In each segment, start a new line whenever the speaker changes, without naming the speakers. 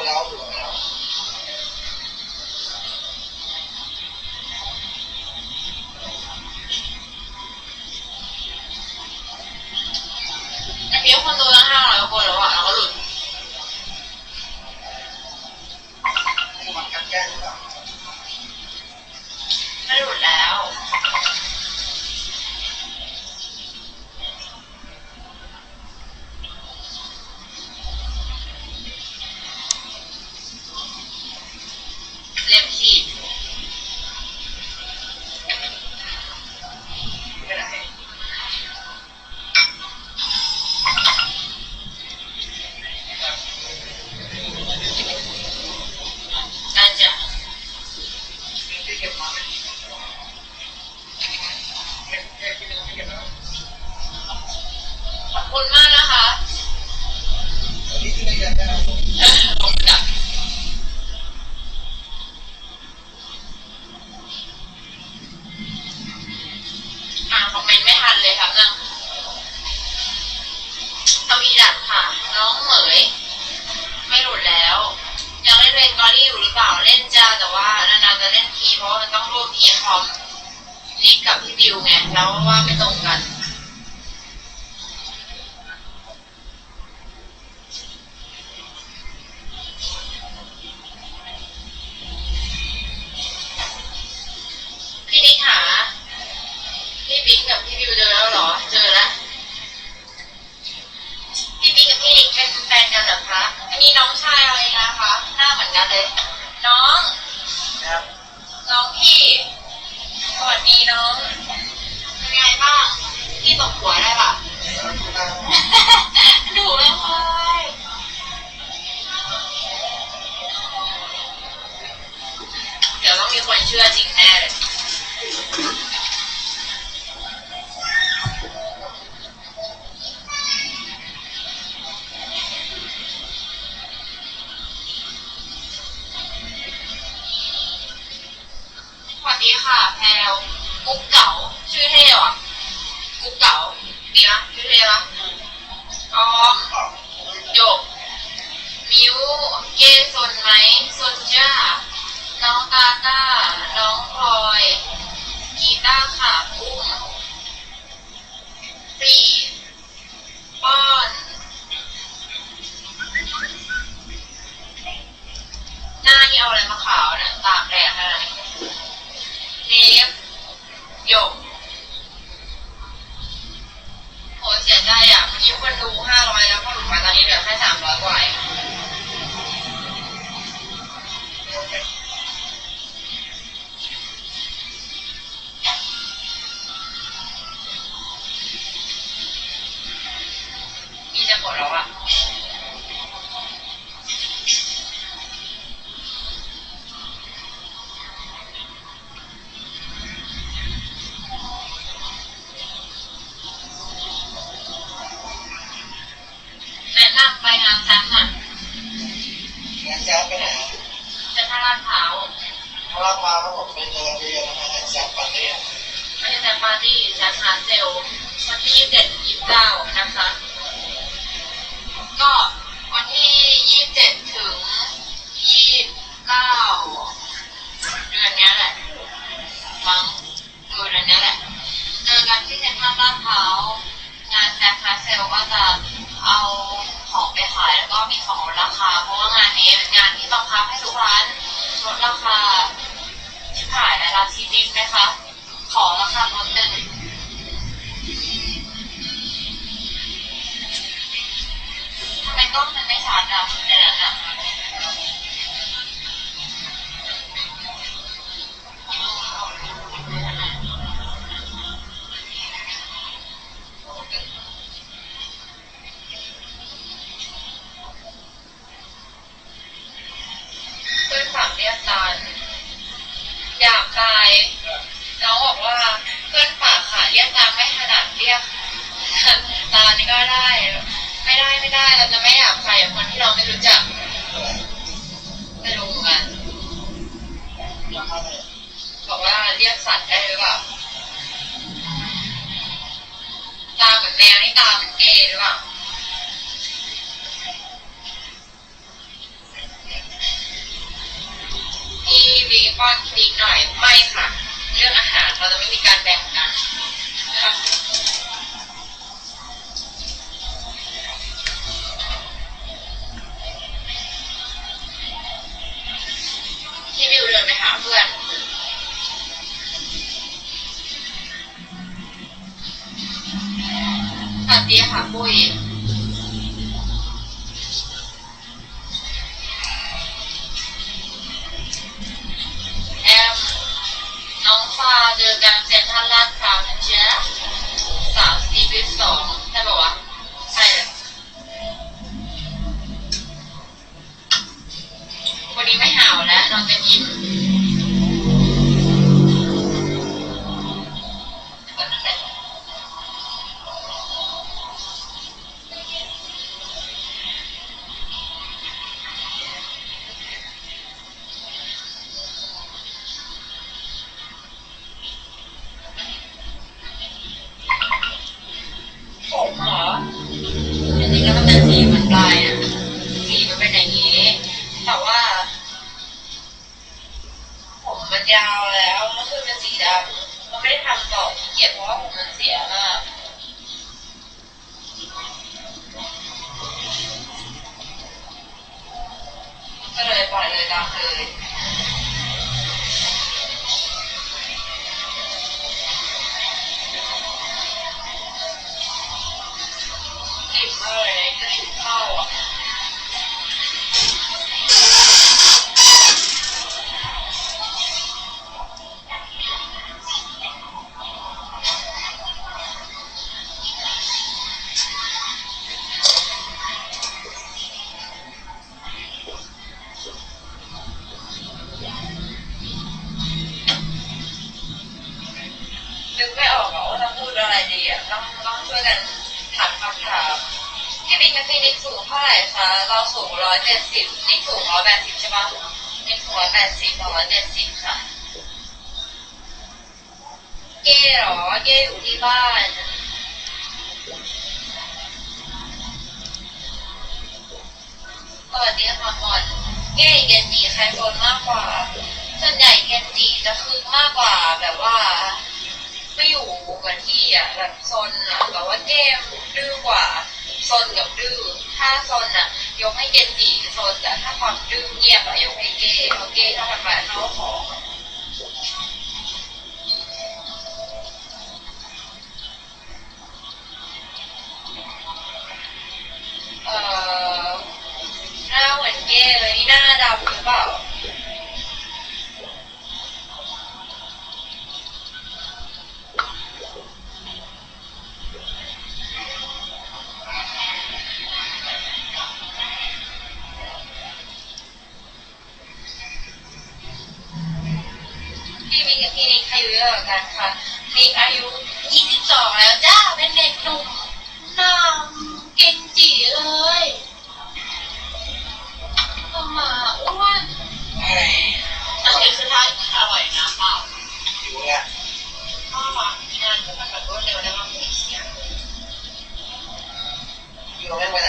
Well, พรอ
มนี้กั
บพี่บิวไงแล้วว่าไม่ตรงกัน ว่าที่ชั้นฮาร์เซลวันที่ยี่สิบเจ็ดยี่สิบเก้านะคะ ก็วันที่ยี่สิบเจ็ดถึงยี่สิบเก้าเดือนนี้แหละมั้งเดือนนี้แหละเจอกันที่เซ็นทรัลลาดพร้าวงานแซคคาเซลก็จะเอาของไปขายแล้วก็มีของลดราคา เพราะว่างานนี้เป็นงานที่บังคับให้ทุกร้านลดราคาที่ขายในราชีจริงไหมคะ ขอแล้วค่ะรถเดินทำไมต้งมัน
ไม่
ชาดอะเดินอะ ตามเกย์หรือเปล่าพี่วีป้อนคลิกหน่อยไม่ค่ะ เรื่องอาหารเราจะไม่มีการแบ่งกันนะคะพี่วิวเดินไปหาเพื่อน สวัสดี ช่วยกันถามคำถามพี่บิ๊กกับพี่นิกสูงเท่าไหร่คะเราสูงร้อยเจ็ดสิบนิกสูงร้อยแปดสิบใช่ปะนิกสูงร้อยแปดสิบร้อยเจ็ดสิบค่ะเก้เหรอเก้อยู่ที่บ้านสวัสดีค่ะมอนเก้เกนจิใครโดนมากกว่าส่วนใหญ่เกนจิจะคึกมากกว่าแบบว่า ไม่อยู่กับที่อะแบบซนอะแบบว่าเกมดื้อกว่าซนกับดื้อถ้าซนอะ ยกให้เกนจิซนแต่ถ้าความดื้อเงียบอะยกให้เก้เพราะเก้ถ้ามันมาเข้าของเอ่อหน้าเหมือนเก้เลยนี่หน้าดำหรือเปล่า ค่ะมิกอายุ 22 แล้วจ้า เป็นเด็กหนุ่มหน้าเก่งจีเลยทำมาอ้วน
อะไร
อันนี้คือถ้าอร่อยนะเปล่า
อยู่เนี่ย
ถ้าหวานงานก็มันแบบรวดเร็วแล้วมันไม่เสีย
อยู่ไม่
ไปไหน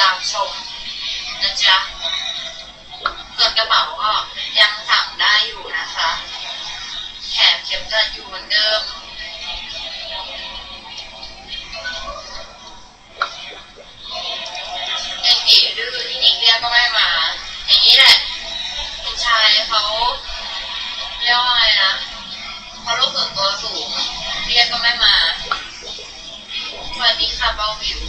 ตามชมนะจ๊ะส่วนกระเป๋าก็ยังสั่งได้อยู่นะคะแถมเข็มกลัดอยู่เหมือนเดิมเด็กจีดื้อที่นิกเรียกก็ไม่มา อย่างนี้แหละคุณชายเขาเรียกว่าไงนะเขาลูกส่วนตัวสูง เรียกก็ไม่มาสวัสดีค่ะเบาวิว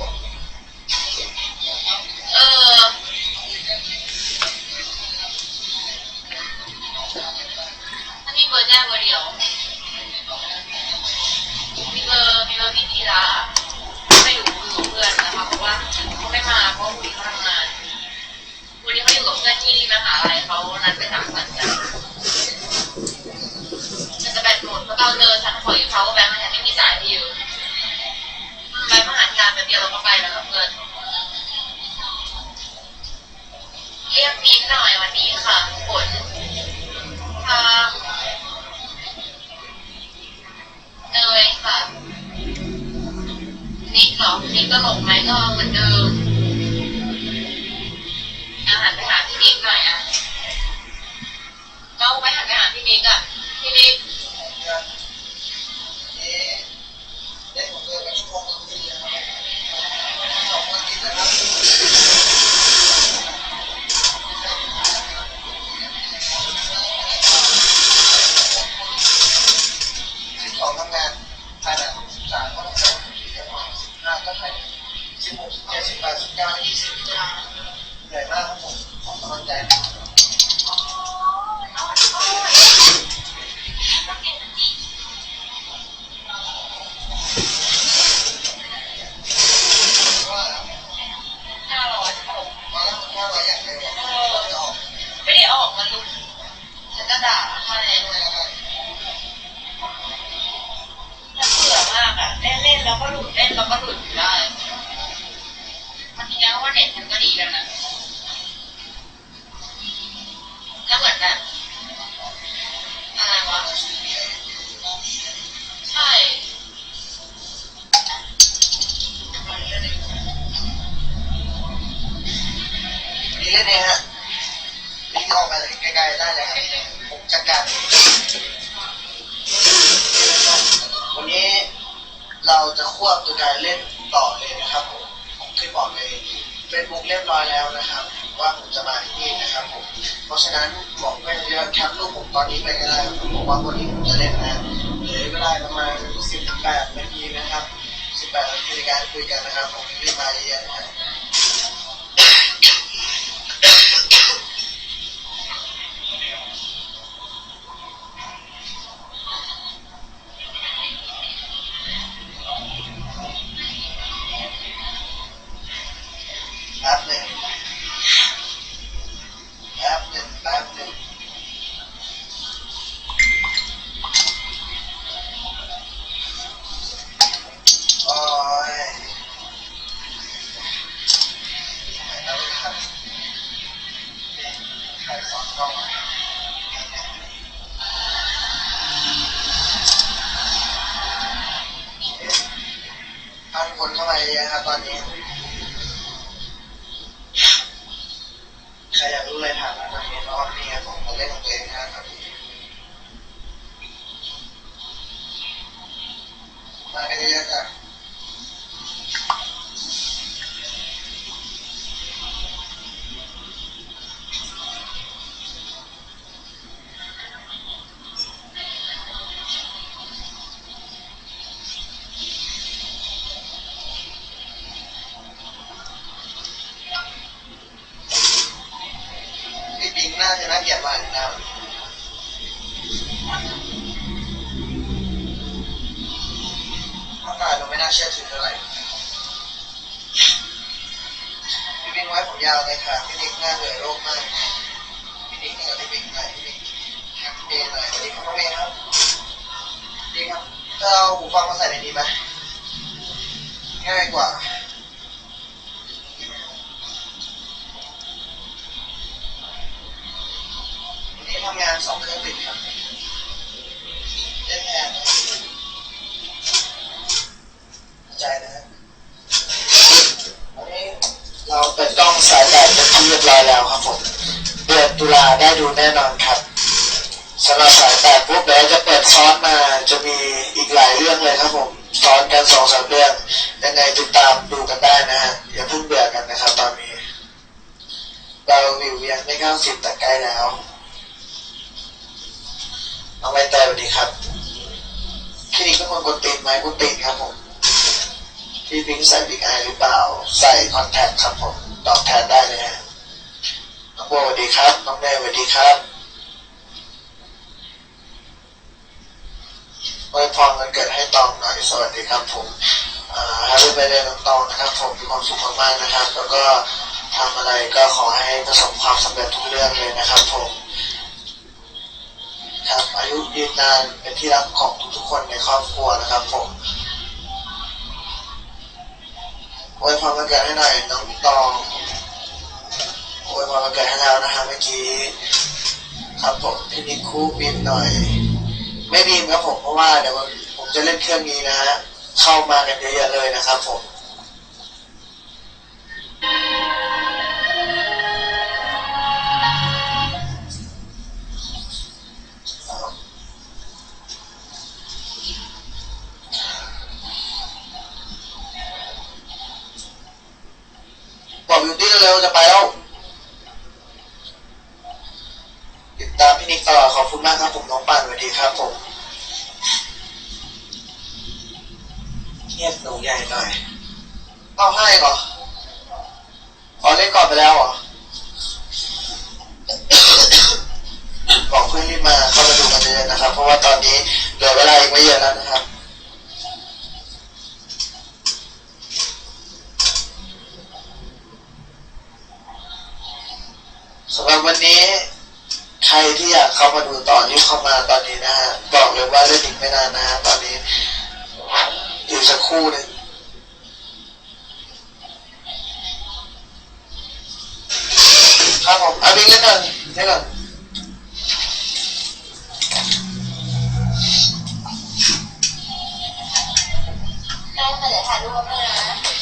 หน่อยวันนี้ค่ะฝนทางเนยค่ะ นิก
เหรอนิกก็หลงไหมก็เหมือนเดิมอาหารไปหาพี่นิกหน่อยอะเราไป
หาไป
หาพี่นิกอะพี่นิก
ม่ได้ออกมาลุกฉันจะด่าให้
ไม่ได้
ถ้าเบื่อมากอะเล่นเล่นแล้วก็หลุดเล่นแล้วก็หลุดอยู่ได้มันทีนี้ว่าเน็ตมันก็ดีแล้วนะแล้วเหมือนแบบอะไรวะใช่
เล่นเองฮะ นี่ออกมาไกลๆได้เลยครับผมจัดการวันนี้เราจะควบตัวการเล่นต่อเลยนะครับผมผมเคยบอกในเฟซบุ๊กเรียบร้อยแล้วนะครับ ว่าผมจะมาที่นี่นะครับผมเพราะฉะนั้นบอกไปเยอะแคปรูปผมตอนนี้ไปก็ได้ครับผมบอกว่าวันนี้ผมจะเล่นนะเหลือเวลาประมาณสิบแปดนาทีนะครับสิบแปดนาทีในการคุยกันนะครับผมรีบมาเยอะนะครับ momento de เกลียดมากนะครับร่างกายเราไม่น่าเชื่อถือเท่าไหร่พี่ปิงไว้ผมยาวเลยค่ะพี่นิกหน้าเหนื่อยโรคมากพี่นิกเนี่ยพี่ปิงหน่อยพี่ปิงแฮปปี้หน่อยสวัสดีครับน้องเมย์ครับดีครับเอาหูฟังมาใส่ในนี้ไหมง่ายกว่า ทำงานสองเครื่องติดครับเล่นแทนใจนะฮะวันนี้เราเปิดกล้องสายแบตเป็นที่เรียบร้อยแล้วครับผมเดือนตุลาได้ดูแน่นอนครับสำหรับสายแบตปุ๊บเดี๋ยวจะเปิดซ้อนมาจะมีอีกหลายเรื่องเลยครับผมซ้อนกันสองสามเรื่องยังไงติดตามดูกันได้นะฮะอย่าเพิ่งเบื่อกันนะครับตอนนี้เราวิวยังไม่เข้าสิบแต่ใกล้แล้ว น้องใบเตยสวัสดีครับพี่นิกเป็นคนกดติดไหมกดติดครับผมพี่พิงใส่บิ๊กไอหรือเปล่า ใส่คอนแทคครับผมตอบแทนได้เลยฮะน้องโบสวัสดีครับ น้องเนยสวัสดีครับอวยพรวันเกิดให้ตองหน่อย สวัสดีครับผมอ่าให้ไปเลยน้องตองนะครับ ผมมีความสุขมากๆนะครับ แล้วก็ทำอะไรก็ขอให้ประสบความสำเร็จทุกเรื่องเลยนะครับผม ครับ อายุยืนนานเป็นที่รักของทุกๆคนในครอบครัวนะครับผมอวยพรวันเกิดให้หน่อยน้องตองอวยพรวันเกิดให้แล้วนะฮะเมื่อกี้ครับผมพี่นิคุบินหน่อย ไม่บินครับผมเพราะว่าเดี๋ยวผมจะเล่นเครื่องนี้นะฮะเข้ามากันเยอะๆเลยนะครับผม นิกตลอขอบคุณมากครับผมน้องปานสวัสดีครับผมเงียบหนูใหญ่หน่อยเอาให้เหรอขอเล่นก่อนไปแล้วเหรอบอกเพื่อนรีบมาเข้ามาดูกันเยอะนะครับ เพราะว่าตอนนี้เหลือเวลาอีกไม่เยอะแล้วนะครับสำหรับวันนี้ ใครที่อยากเข้ามาดูต่อรีบเข้ามาตอนนี้นะฮะบอกเลยว่าเล่นอีกไม่นานนะฮะตอนนี้อยู่สักคู่หนึงครับผมเอาบิงเล่นก่อนเล่นก่อน
ได้มาเดี๋ยวถ่ายรูปมานะ